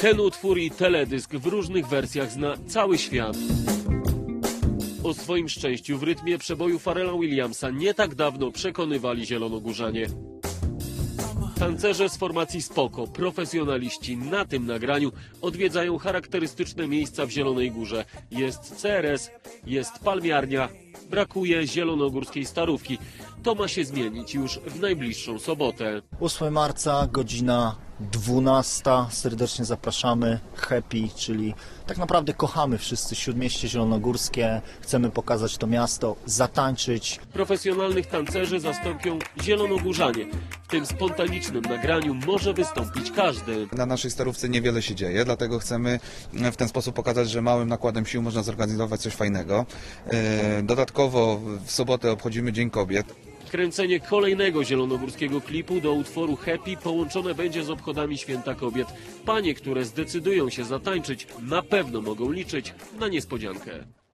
Ten utwór i teledysk w różnych wersjach zna cały świat. O swoim szczęściu w rytmie przeboju Farela Williamsa nie tak dawno przekonywali zielonogórzanie. Tancerze z formacji Spoko, profesjonaliści na tym nagraniu odwiedzają charakterystyczne miejsca w Zielonej Górze. Jest CRS, jest palmiarnia, brakuje zielonogórskiej starówki. To ma się zmienić już w najbliższą sobotę. 8 marca, godzina 12. Serdecznie zapraszamy. Happy, czyli tak naprawdę kochamy wszyscy Śródmieście Zielonogórskie. Chcemy pokazać to miasto, zatańczyć. Profesjonalnych tancerzy zastąpią zielonogórzanie. W tym spontanicznym nagraniu może wystąpić każdy. Na naszej starówce niewiele się dzieje, dlatego chcemy w ten sposób pokazać, że małym nakładem sił można zorganizować coś fajnego. E, Dodatkowo w sobotę obchodzimy Dzień Kobiet. Kręcenie kolejnego zielonogórskiego klipu do utworu Happy połączone będzie z obchodami Święta Kobiet. Panie, które zdecydują się zatańczyć, na pewno mogą liczyć na niespodziankę.